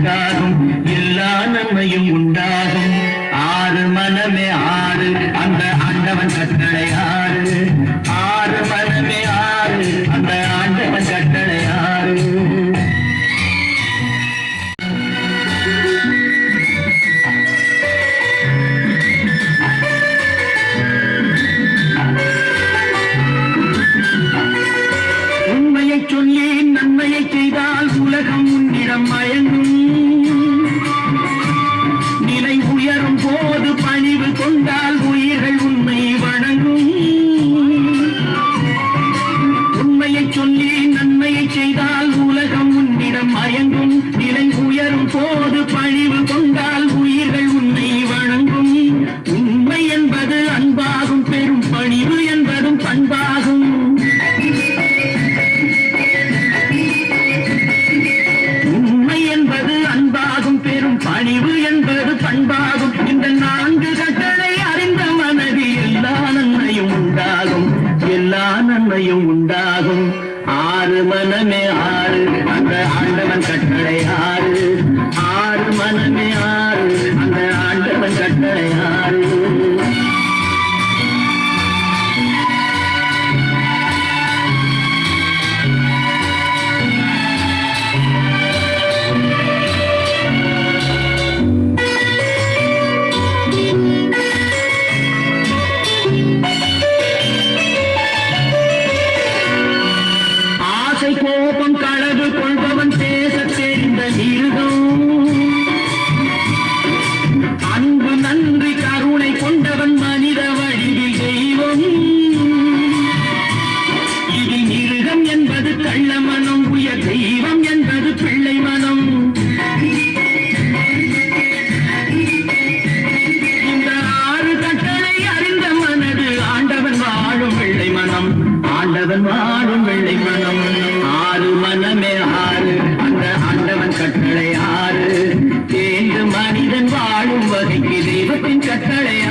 உண்டாகும். எல்லா நன்மையும் உண்டாகும். ஆறு மனமே ஆறு. அந்த ஆண்டவன் கட்டளை ஆறு. ஆறு மனமே ஆறு. அந்த ஆண்டவன் கட்டளை ஆறு. உண்மையை சொல்லி நன்மையை செய்தால் உலகம் உன்னிடம் மயங்கும். மயங்கும். நிலை உயரும் போது பழிவு கொண்டால் உயிர்கள் உன்னை வணங்கும். உண்மை என்பது அன்பாகும். பெரும் பணிவு என்பதும் பண்பாகும். உண்மை என்பது அன்பாகும். பெரும் பணிவு என்பது பண்பாகும். இந்த நான்கு கட்டளை அறிந்த மனது எல்லா நன்மையும் உண்டாகும். எல்லா நன்மையும் உண்டாகும். ஆறு மனமே ஆறு. அந்த ஆண்ட கட்டளை பெரிய தெய்வம் என்பது பிள்ளை மனம். இந்த ஆறு கட்டளை அறிந்த மனது ஆண்டவன் வாழும் வெள்ளை மனம். ஆண்டவன் வாழும் வெள்ளை மனம். ஆறு மனமே ஆறு அந்த ஆண்டவன் கட்டளை ஆறு. மனிதன் வாழும் வகைக்கு தெய்வத்தின் கட்டளை